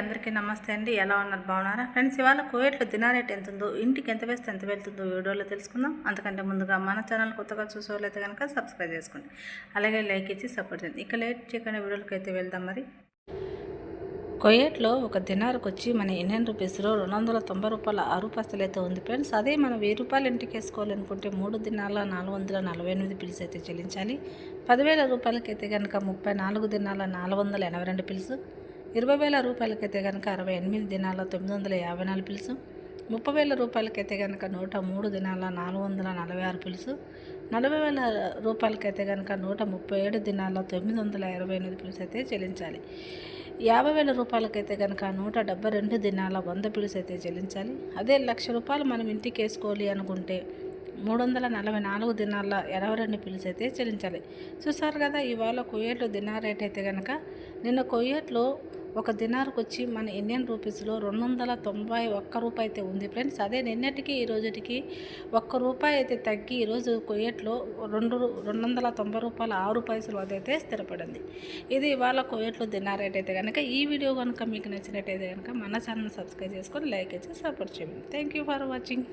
అందరికీ నమస్తే అండి. ఎలా ఉన్నారు? బాగున్నారా? ఫ్రెండ్స్ ఇవాళ కోయట్లో దినా రేట్ ఎంత ఉందో ఇంటికి ఎంత వేస్తే ఎంత వెళ్తుందో వీడియోలో తెలుసుకుందాం. అంతకంటే ముందుగా మన ఛానల్ కొత్తగా చూసేవాళ్ళైతే కనుక సబ్స్క్రైబ్ చేసుకోండి. అలాగే లైక్ ఇచ్చి సపోర్ట్ చేయండి. ఇక లేట్ చేయకుండా వీడియోలకి అయితే వెళ్దాం మరి. కొయ్యట్లో ఒక దినార్కి వచ్చి మన ఇండియన్ రూపీస్లో రెండు వందల తొంభై రూపాయల ఆరు పస్తులు అయితే ఉంది ఫ్రెండ్స్. అదే మనం వెయ్యి రూపాయలు ఇంటికి వేసుకోవాలనుకుంటే మూడు దినాల నాలుగు వందల నలభై ఎనిమిది పిల్స్ అయితే చెల్లించాలి. పదివేల రూపాయలకైతే కనుక ముప్పై నాలుగు దినాల నాలుగు వందల ఎనభై రెండు పిల్స్. ఇరవై వేల రూపాయలకైతే కనుక అరవై ఎనిమిది దినాల తొమ్మిది వందల యాభై నాలుగు పిలుసు. ముప్పై వేల రూపాయలకైతే కనుక నూట మూడు దినాల నాలుగు వందల నలభై ఆరు పిలుసు. నలభై వేల రూపాయలకైతే కనుక నూట ముప్పై ఏడు దినాల తొమ్మిది వందల ఇరవై ఎనిమిది పిలుసు అయితే చెల్లించాలి. యాభై వేల రూపాయలకైతే కనుక నూట డెబ్బై రెండు దినాల వంద పిలుసు అయితే చెల్లించాలి. అదే లక్ష రూపాయలు మనం ఇంటికి వేసుకోవాలి అనుకుంటే మూడు వందల నలభై నాలుగు దినాల ఎనభై రెండు పిల్స్ అయితే చెల్లించాలి. చూసారు కదా ఇవాళ కొయ్యేట్లు దినార్ రేట్ అయితే కనుక నిన్న కొయ్యేట్లు ఒక దినార్కి వచ్చి మన ఇండియన్ రూపీస్లో రెండు వందల తొంభై ఒక్క రూపాయి అయితే ఉంది ఫ్రెండ్స్. అదే నిన్నటికి ఈ రోజుటికి ఒక్క రూపాయి అయితే తగ్గి ఈరోజు కొయ్యట్లో రెండు రెండు వందల తొంభై రూపాయల ఆరు పైసలు అదైతే స్థిరపడింది. ఇది ఇవాళ కొయ్యట్లో దినార్ రేట్ అయితే కనుక ఈ వీడియో కనుక మీకు నచ్చినట్టయితే కనుక మన ఛానల్ సబ్స్క్రైబ్ చేసుకొని లైక్ ఇచ్చి సపోర్ట్ చేయండి. Thank you for watching.